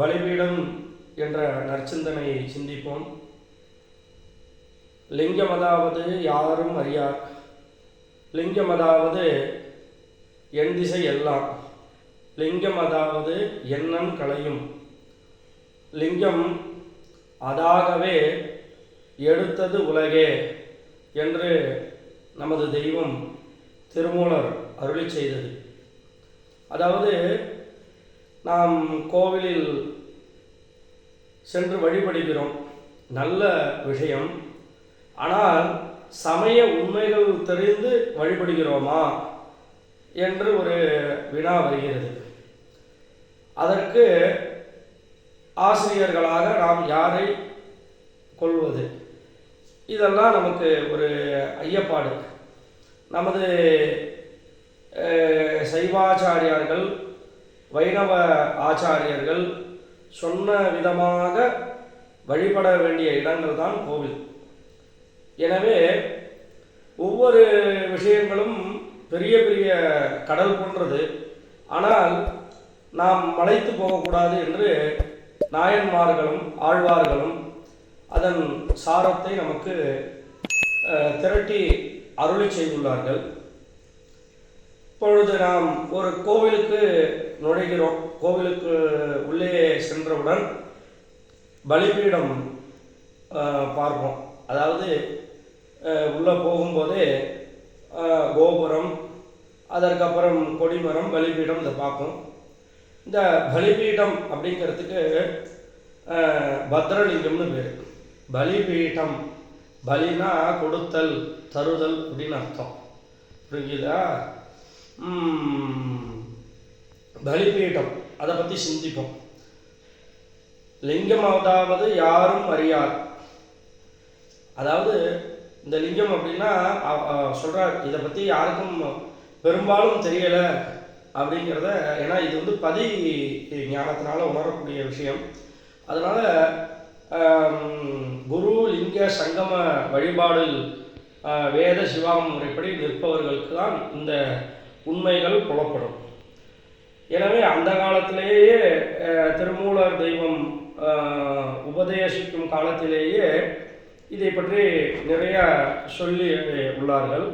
பலிபீடம் என்ற நற்சிந்தனையை சிந்திப்போம். லிங்கமதாவது யாரும் அறியார். லிங்கமதாவது என் திசை எல்லாம். லிங்கம் அதாவது எண்ணம் களையும். லிங்கம் அதாகவே எடுத்தது உலகே என்று நமது தெய்வம் திருமூலர் அருளி செய்தது. அதாவது நாம் கோவிலில் சென்று வழிபடுகிறோம். நல்ல விஷயம். ஆனால் சமய உண்மைகள் தெரிந்து வழிபடுகிறோமா என்று ஒரு வினா வருகிறது. அதற்கு ஆசிரியர்களாக நாம் யாரை கொள்வது? இதெல்லாம் நமக்கு ஒரு ஐயப்பாடு. நமது சைவாச்சாரியார்கள் வைணவ ஆச்சாரியர்கள் சொன்ன விதமாக வழிபட வேண்டிய இடங்கள் தான் கோவில். எனவே ஒவ்வொரு விஷயங்களும் பெரிய பெரிய கடல் போன்றது. ஆனால் நாம் மலைத்து போகக்கூடாது என்று நாயன்மார்களும் ஆழ்வார்களும் அதன் சாரத்தை நமக்கு திரட்டி அருளி செய்துள்ளார்கள். இப்பொழுது நாம் ஒரு கோவிலுக்கு நுழைகிறோம். கோவிலுக்கு உள்ளே சென்றவுடன் பலிபீடம் பார்ப்போம். அதாவது உள்ளே போகும்போதே கோபுரம் அதற்கப்புறம் கொடிமரம் பலிபீடம் இதை பார்ப்போம். இந்த பலிபீடம் அப்படிங்கிறதுக்கு பத்ரலிங்கம்னு பேர். பலிபீடம் பலினா கொடுத்தல் தருதல் அப்படின்னு அர்த்தம். புரியுதா பலிபீடம் அதை பற்றி சிந்திப்போம். லிங்கம் அதாவது யாரும் அறியார். அதாவது இந்த லிங்கம் அப்படின்னா சொல்கிறார் இதை பற்றி யாருக்கும் பெரும்பாலும் தெரியலை அப்படிங்கிறத ஏன்னா இது வந்து பதி ஞானத்தினால உணரக்கூடிய விஷயம். அதனால் குரு லிங்க சங்கம வழிபாடில் வேத சிவா முறைப்படி நிற்பவர்களுக்கு தான் இந்த உண்மைகள் புலப்படும். எனவே அந்த காலத்திலேயே திருமூலர் தெய்வம் உபதேசிக்கும் காலத்திலேயே இதை பற்றி நிறைய சொல்லி உள்ளார்கள்.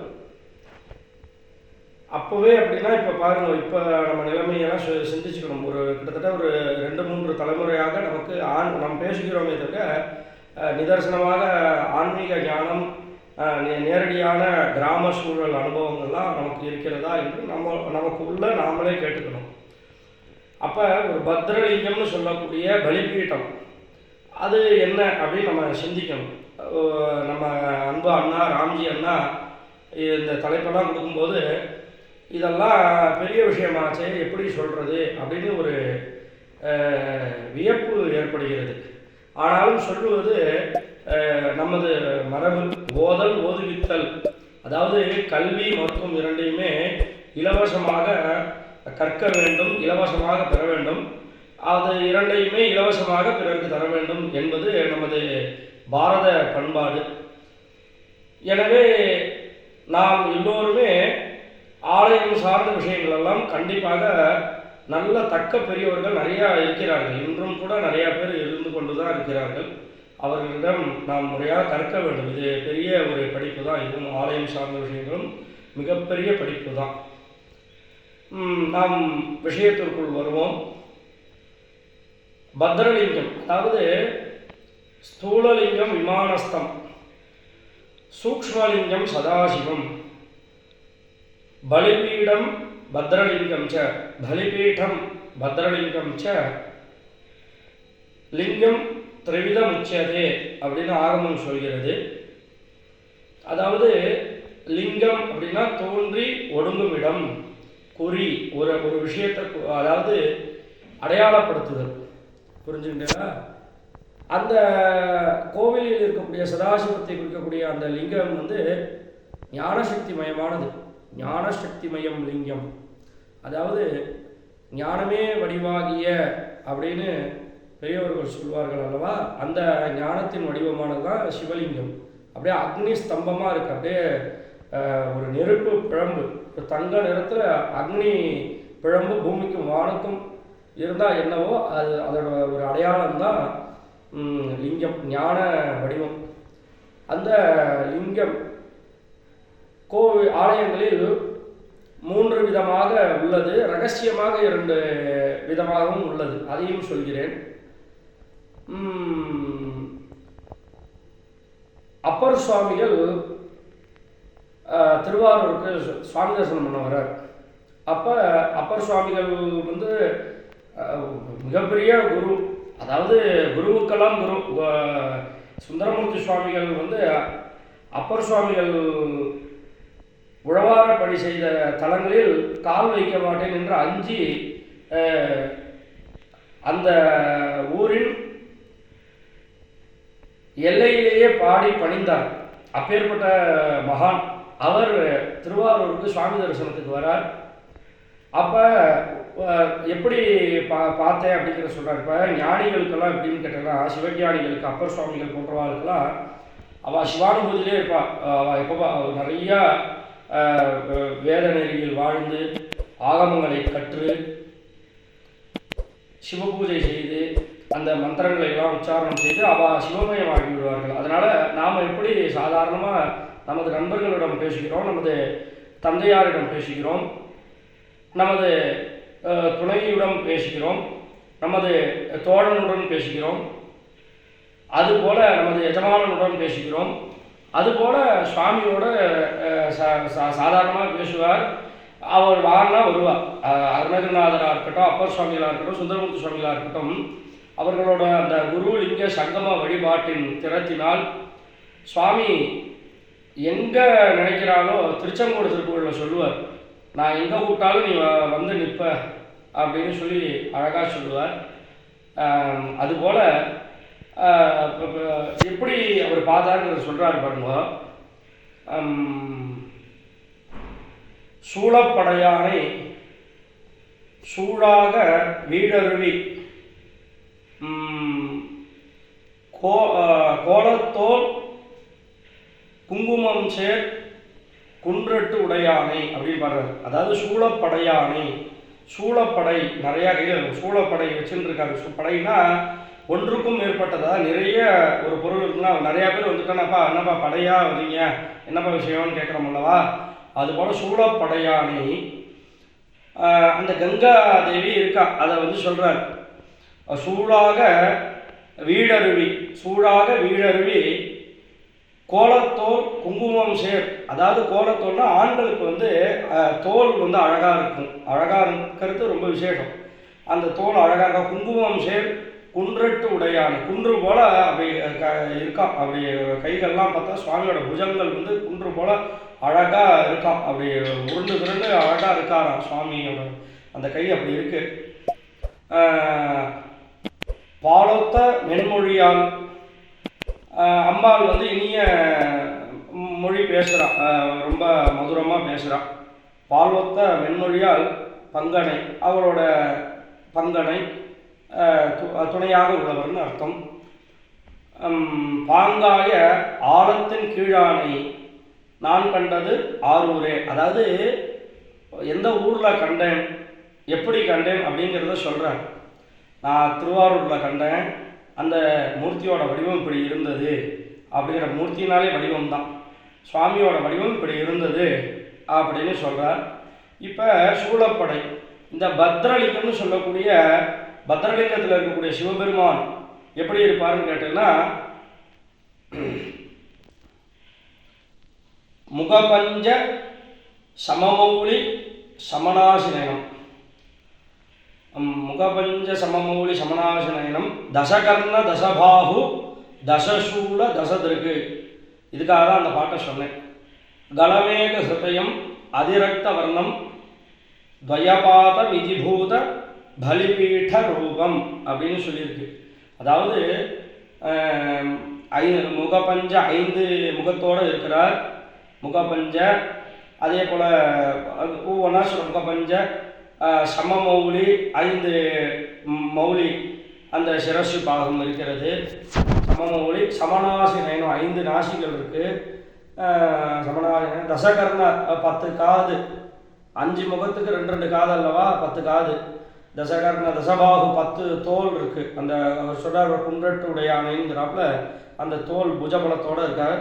அப்போவே அப்படின்னா இப்போ பாருங்க இப்போ நம்ம நிலைமையெல்லாம் சி- சிந்திச்சுக்கணும். ஒரு கிட்டத்தட்ட ஒரு ரெண்டு மூன்று தலைமுறையாக நமக்கு ஆண் நாம் பேசுகிறோமே தவிர நிதர்சனமாக ஆன்மீக ஞானம் நே- நேரடியான கிராம சூழல் அனுபவங்கள்லாம் நமக்கு இருக்கிறதா என்று நம்ம நமக்கு உள்ள நாமளே கேட்டுக்கணும். அப்போ ஒரு பத்ரலிங்கம்னு சொல்லக்கூடிய பலிபீட்டம் அது என்ன அப்படின்னு நம்ம சிந்திக்கணும். நம்ம அன்பு அண்ணா ராம்ஜி அண்ணா இந்த தலைப்பெல்லாம் கொடுக்கும்போது இதெல்லாம் பெரிய விஷயமாச்சு எப்படி சொல்கிறது அப்படின்னு ஒரு வியப்பு ஏற்படுகிறது. ஆனாலும் சொல்லுவது நமது மரபு ஓதல் ஓதுவித்தல் அதாவது கல்வி மருத்துவம் இரண்டையுமே இலவசமாக கற்க வேண்டும் இலவசமாக பெற வேண்டும். அது இரண்டையுமே இலவசமாக பிறருக்கு தர வேண்டும் என்பது நமது பாரத பண்பாடு. எனவே நாம் எல்லோருமே ஆலயம் சார்ந்த விஷயங்கள் எல்லாம் கண்டிப்பாக நல்ல தக்க பெரியவர்கள் நிறையா இருக்கிறார்கள். இன்றும் கூட நிறையா பேர் இருந்து கொண்டு தான் இருக்கிறார்கள். அவர்களிடம் நாம் முறையாக கற்க வேண்டும். இது பெரிய ஒரு படிப்பு தான். இதுவும் ஆலயம் சார்ந்த விஷயங்களும் மிகப்பெரிய படிப்பு தான். நாம் விஷயத்திற்குள் வருவோம். பத்ரலிங்கம் அதாவது ஸ்தூலலிங்கம் விமானஸ்தம். சூக்ஷ்மலிங்கம் சதாசிவம். பலிபீடம் பத்ரலிங்கம் ச பலிபீடம் பத்ரலிங்கம் ச. லிங்கம் திரிவிதம் உச்சதே அப்படின்னு ஆரம்பம் சொல்கிறது. அதாவது லிங்கம் அப்படின்னா தோன்றி ஒடுங்கும் இடம். குறி ஒரு ஒரு விஷயத்தை அதாவது அடையாளப்படுத்துதல். புரிஞ்சுக்கிட்டா அந்த கோவிலில் இருக்கக்கூடிய சதாசிவத்தை குறிக்கக்கூடிய அந்த லிங்கம் வந்து ஞானசக்தி மயமானது ஞானசக்தி மயம் லிங்கம். அதாவது ஞானமே வடிவாகிய அப்படின்னு பெரியவர்கள் சொல்வார்கள் அல்லவா? அந்த ஞானத்தின் வடிவமானது தான் சிவலிங்கம். அப்படியே அக்னி ஸ்தம்பமாக இருக்கு. அப்படியே ஒரு நெருப்பு பிழம்பு. இப்போ தங்க நிறத்தில் அக்னி பிழம்பு பூமிக்கும் வானுக்கும் இருந்தால் என்னவோ அது அதோட ஒரு அடையாளம் தான் லிங்கம் ஞான வடிவம். அந்த லிங்கம் கோவில் ஆலயங்களில் மூன்று விதமாக உள்ளது. ரகசியமாக இரண்டு விதமாகவும் உள்ளது. அதையும் சொல்கிறேன். அப்பர் சுவாமிகள் திருவாரூருக்கு சுவாமி தரிசனம் பண்ண வர்றார். அப்போ அப்பர் சுவாமிகள் வந்து மிகப்பெரிய குரு. அதாவது குருவுக்கெல்லாம் குரு. சுந்தரமூர்த்தி சுவாமிகள் வந்து அப்பர் சுவாமிகள் உழவார பணி செய்த தலங்களில் கால் வைக்க மாட்டேன் என்று அஞ்சி அந்த ஊரின் எல்லையிலேயே பாடி பணிந்தார். அப்பேற்பட்ட மகான். அவர் திருவாரூருக்கு சுவாமி தரிசனத்துக்கு வரார். அப்போ எப்படி பா பார்த்தேன் அப்படிங்கிற சொல்கிறார் இப்போ ஞானிகளுக்கெல்லாம் எப்படின்னு கேட்டேன்னா சிவஞானிகளுக்கு அப்பர் சுவாமிகள் போன்றவாளுக்கெல்லாம் அவள் சிவானுபூதியிலே இருப்பாள் அவள் எப்போ நிறையா வேத நெறியில் வாழ்ந்து ஆகமங்களை கற்று சிவபூஜை செய்து அந்த மந்திரங்களை எல்லாம் உச்சாரணம் செய்து அவ சிவமயமாகி விடுவார்கள். அதனால் நாம் எப்படி சாதாரணமாக நமது நண்பர்களிடம் பேசுகிறோம் நமது தந்தையாரிடம் பேசுகிறோம் நமது அஹ், பேசுகிறோம் நமது தோழனுடன் பேசுகிறோம் அதுபோல நமது எஜமானனுடன் பேசுகிறோம் அதுபோல் சுவாமியோட சா- சா- சாதாரணமாக பேசுவார். அவர் வாரினா வருவார். அருணகிரநாதராக அருணகிரிநாதராக இருக்கட்டும் அப்பர் சுவாமிகளாக இருக்கட்டும் சுந்தரமூர்த்தி சுவாமிகளாக இருக்கட்டும் அவர்களோட அந்த குரு லிங்க சங்கம வழிபாட்டின் திறத்தினால் சுவாமி எங்கே நினைக்கிறாலோ திருச்செங்கோடு திருப்புகளில் சொல்லுவார். நான் எங்கே கூப்பிட்டாலும் நீ வந்து நிற்ப அப்படின்னு சொல்லி அழகாக சொல்லுவார். அதுபோல் எப்படி அவர் பார்த்தாருங்கிறத சொல்கிறாரு பாருங்க. சூழப்படையானை சூழாக வீடருவி கோ கோலத்தோல் குங்குமம் சேர் குன்றட்டு உடையானை அப்படின்னு பாடுறாரு. அதாவது சூழப்படையானை சூழப்படை நிறையா கையில் சூழப்படை வச்சுட்டு இருக்காரு சு- படைனா ஒன்றுக்கும் மேற்பட்டதா? நிறைய ஒரு பொருள் இருக்குன்னா நிறையா பேர் வந்துட்டானப்பா என்னப்பா படையா வரீங்க என்னப்பா விஷயம்னு கேட்குறோம் அல்லவா? அதுபோல் சூழப்படையானை அந்த கங்கா தேவி இருக்கா? அதை வந்து சொல்கிறார் சூழாக வீடருவி சூழாக வீடருவி கோலத்தோல் குங்குமம் சேர். அதாவது கோலத்தோல்னா ஆண்களுக்கு வந்து தோல் வந்து அழகாக இருக்கும். அழகாக இருக்கிறது ரொம்ப விசேஷம். அந்த தோல் அழகாக இருக்கும் குங்குமம் சேர் குன்றட்டு உடையான். குன்று போல் அப்படி க இருக்கான் அப்படி கைகள்லாம் பார்த்தா சுவாமியோட புஜங்கள் வந்து குன்று போல் அழகாக இருக்கான் அப்படி உருண்டு திரண்டு அழகாக இருக்காராம் சுவாமியோட. அந்த கை அப்படி இருக்கு. ஆஹ், பாலொத்த மென்மொழியால் அம்பாள் வந்து இனிய மொழி பேசுகிறான் ரொம்ப மதுரமாக பேசுகிறான் பால்வத்த மென்மொழியால் பங்கனை அவரோட பங்கனை து- துணையாக உள்ளவர்னு அர்த்தம். பாங்காய ஆழத்தின் கீழானை நான் கண்டது ஆரூரே. அதாவது எந்த ஊரில் கண்டேன் எப்படி கண்டேன் அப்படிங்கிறத சொல்கிறேன் நான் திருவாரூரில் கண்டேன். அந்த மூர்த்தியோட வடிவம் இப்படி இருந்தது அப்படிங்கிற மூர்த்தினாலே வடிவம் தான் சுவாமியோட வடிவம் இப்படி இருந்தது அப்படின்னு சொல்கிறார் இப்போ சூழப்படை இந்த பத்ரலிங்கம்னு சொல்லக்கூடிய பத்ரலிங்கத்தில் இருக்கக்கூடிய சிவபெருமான் எப்படி இருப்பாருன்னு கேட்டீங்கன்னா முகபஞ்ச சமமௌலி சமனாசினயம் முகபஞ்ச சமமௌலி சமநாசனயனம் தசகர்ண தசபாகு தசசூல தசதிருக்கு இதுக்காக தான் அந்த பாட்டை சொன்னேன். கலமேக ஹிருதயம் அதிரக்த வர்ணம் துவயபாத விதிபூத பலிபீட ரூபம் அப்படின்னு சொல்லியிருக்கு. அதாவது ஐ முகபஞ்ச ஐந்து முகத்தோடு இருக்கிறார். முகபஞ்ச அதே போல் ஒவ்வொன்றா சொல்ல முகபஞ்ச சம சமமௌலி ஐந்து மௌலி அந்த சிரசு பாகம் இருக்கிறது. சமமௌலி சமநாசி நயனம் ஐந்து நாசிகள் இருக்குது சமநாசி தசகர்ண பத்து காது. அஞ்சு முகத்துக்கு ரெண்டு ரெண்டு காது அல்லவா? பத்து காது. தசகர்ண தசபாகு பத்து தோல் இருக்குது அந்த அவர் சொல்கிறார் குன்றட்டு உடையானைங்கிறாப்புல அந்த தோல் புஜபலத்தோடு இருக்கார்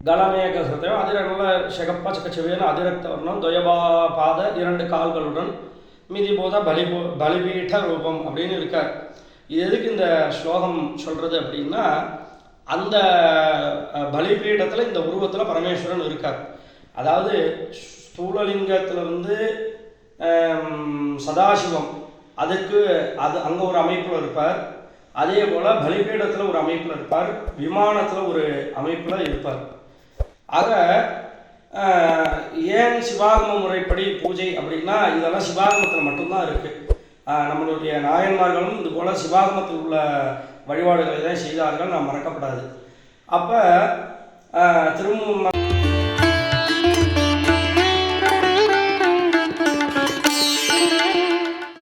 உம், கலமேக ஹிருதயம் அதில் நல்ல சிகப்பா சிக்கச்செவியான அதிரக்த வர்ணம் துயபா பாத இரண்டு கால்களுடன் மிதிபோத பலிபோ பலிபீட ரூபம் அப்படின்னு இருக்கார். இது எதுக்கு இந்த ஸ்லோகம் சொல்கிறது அப்படின்னா அந்த பலிபீடத்தில் இந்த உருவத்தில் பரமேஸ்வரன் இருக்கார். அதாவது ஸ்தூலலிங்கத்தில் வந்து சதாசிவம் அதுக்கு அது அங்கே ஒரு அமைப்பில் இருப்பார். அதே போல் பலிபீடத்தில் ஒரு அமைப்பில் இருப்பார். விமானத்தில் ஒரு அமைப்பில் இருப்பார். அதை ஏன் சிவாகம முறைப்படி பூஜை அப்படின்னா இதெல்லாம் சிவாகமத்தில் மட்டும்தான் இருக்குது நம்மளுடைய நாயன்மார்களும் இது போல் சிவாகமத்தில் உள்ள வழிபாடுகளை தான் செய்தார்கள் நாம் மறக்கப்படாது அப்போ திரும்ப